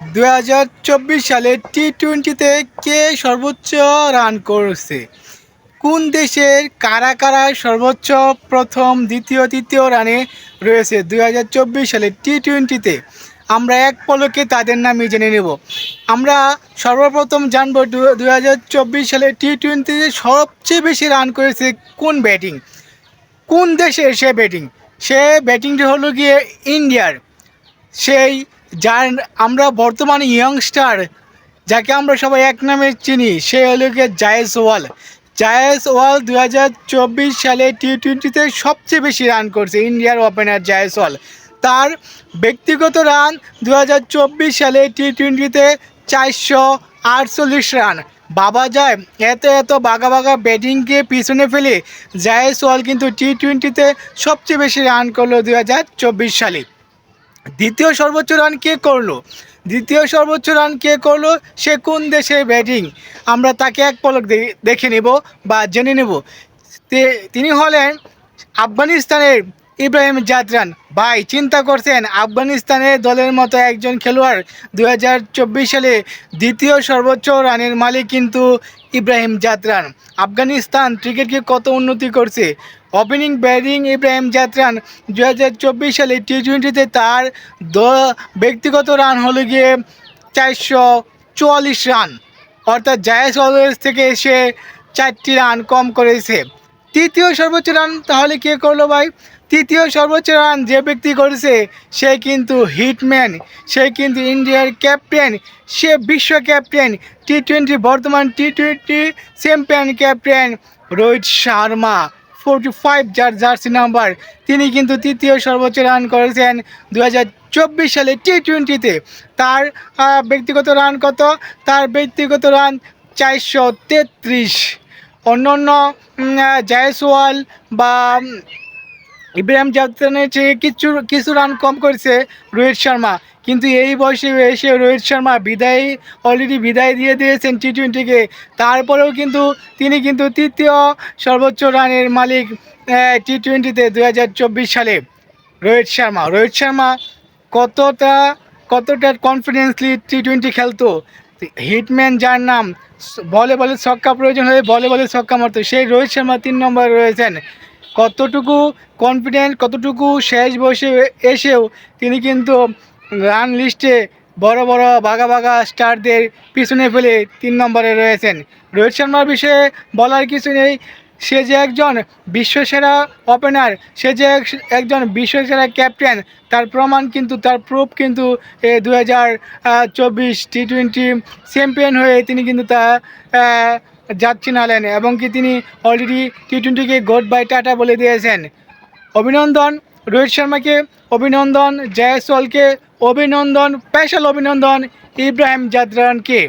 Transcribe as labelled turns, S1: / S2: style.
S1: দু হাজার চব্বিশ সালে টি টোয়েন্টিতে কে সর্বোচ্চ রান করেছে? কোন দেশের কারা কারা সর্বোচ্চ প্রথম, দ্বিতীয়, তৃতীয় রানে রয়েছে দু হাজার চব্বিশ সালে টি টোয়েন্টিতে আমরা এক পলকে তাদের নামই জেনে নেব। আমরা সর্বপ্রথম জানব দুই হাজার চব্বিশ সালে টি টোয়েন্টিতে সবচেয়ে বেশি রান করেছে কোন ব্যাটিং কোন দেশের সে ব্যাটিং সে ব্যাটিংটি হলো গিয়ে ইন্ডিয়ার। সেই যার আমরা বর্তমানে ইয়ংস্টার যাকে আমরা সবাই এক নামে চিনি, সে হলো গিয়ে জায়েস ওয়াল। জায়েস ওয়াল দু হাজার চব্বিশ সালে টি টোয়েন্টিতে সবচেয়ে বেশি রান করছে ইন্ডিয়ার ওপেনার জায়েস ওয়াল। তার ব্যক্তিগত রান দু হাজার চব্বিশ সালে টি টোয়েন্টিতে চারশো আটচল্লিশ রান বাবা যায়, এত এত বাঘা বাঘা ব্যাটিংকে পিছনে ফেলে জায়েস ওয়াল কিন্তু টি টোয়েন্টিতে সবচেয়ে বেশি রান করল দু হাজার চব্বিশ সালে। দ্বিতীয় সর্বোচ্চ রান কে করল? দ্বিতীয় সর্বোচ্চ রান কে করল? সে কোন দেশের ব্যাটিং? আমরা তাকে এক পলক দেখে নেব বা জেনে নেব। তিনি হলেন আফগানিস্তানের ইব্রাহিম জাদরান। ভাই, চিন্তা করছেন আফগানিস্তানের দলের মতো একজন খেলোয়াড় দু হাজার চব্বিশ সালে দ্বিতীয় সর্বোচ্চ রানের মালিক কিন্তু ইব্রাহিম জাদরান। আফগানিস্তান ক্রিকেটকে কত উন্নতি করছে? ওপেনিং ব্যাটিং ইব্রাহিম জাদরান দু সালে টি টোয়েন্টিতে তার ব্যক্তিগত রান হলো গিয়ে চারশো চুয়াল্লিশ রান। অর্থাৎ জায়েজ অলওয়েজ থেকে সে চারটি রান কম করেছে। তৃতীয় সর্বোচ্চ রান, তাহলে কে করল ভাই? তৃতীয় সর্বোচ্চ রান যে ব্যক্তি করেছে, সে কিন্তু হিটম্যান, সে কিন্তু ইন্ডিয়ার ক্যাপ্টেন, সে বিশ্ব ক্যাপ্টেন টি টোয়েন্টি বর্তমান T twenty champion captain Rohit Sharma. Forty five যার জার্সি নাম্বার, তিনি কিন্তু তৃতীয় সর্বোচ্চ রান করেছেন দু চব্বিশ সালে টি টোয়েন্টিতে তার ব্যক্তিগত রান কত? তার ব্যক্তিগত রান চারশো তেত্রিশ। অন্য জয়সওয়াল বা ইব্রাহিম জাদনের চেয়ে কিছু কিছু রান কম করেছে রোহিত শর্মা। কিন্তু এই বয়সে এসে রোহিত শর্মা বিদায় অলরেডি বিদায় দিয়ে দিয়েছেন টি টোয়েন্টিকে তারপরেও কিন্তু তিনি কিন্তু তৃতীয় সর্বোচ্চ রানের মালিক টি টোয়েন্টিতে দু হাজার চব্বিশ সালে রোহিত শর্মা। রোহিত শর্মা কতটা কতটা কনফিডেন্সলি টি টোয়েন্টি খেলতো? হিটম্যান যার নাম বলে বলে ছক্কা প্রয়োজন হয়ে বলে বলে ছক্কা মারত সেই রোহিত শর্মা তিন নম্বরে রয়েছেন। কতটুকু কনফিডেন্ট কতটুকু শেষ বসে এসেও তিনি কিন্তু রান লিস্টে বড় বড় বাঘা বাঘা স্টারদের পিছনে ফেলে তিন নম্বরে রয়েছেন। রোহিত শর্মার বিষয়ে বলার কিছু নেই। সে যে একজন বিশ্বসেরা ওপেনার সে যে এক- একজন বিশ্বসেরা ক্যাপ্টেন তার প্রমাণ কিন্তু, তার প্রুফ কিন্তু দু হাজার চব্বিশ টি টোয়েন্টি চ্যাম্পিয়ন হয়ে তিনি কিন্তু তা যাচ্ছেন আলেন এবং কি তিনি অলরেডি টি টোয়েন্টিকে গোড বাই টাটা বলে দিয়েছেন। অভিনন্দন রোহিত শর্মাকে, অভিনন্দন জয়সওয়ালকে অভিনন্দন স্পেশাল অভিনন্দন ইব্রাহিম জাদরানকে।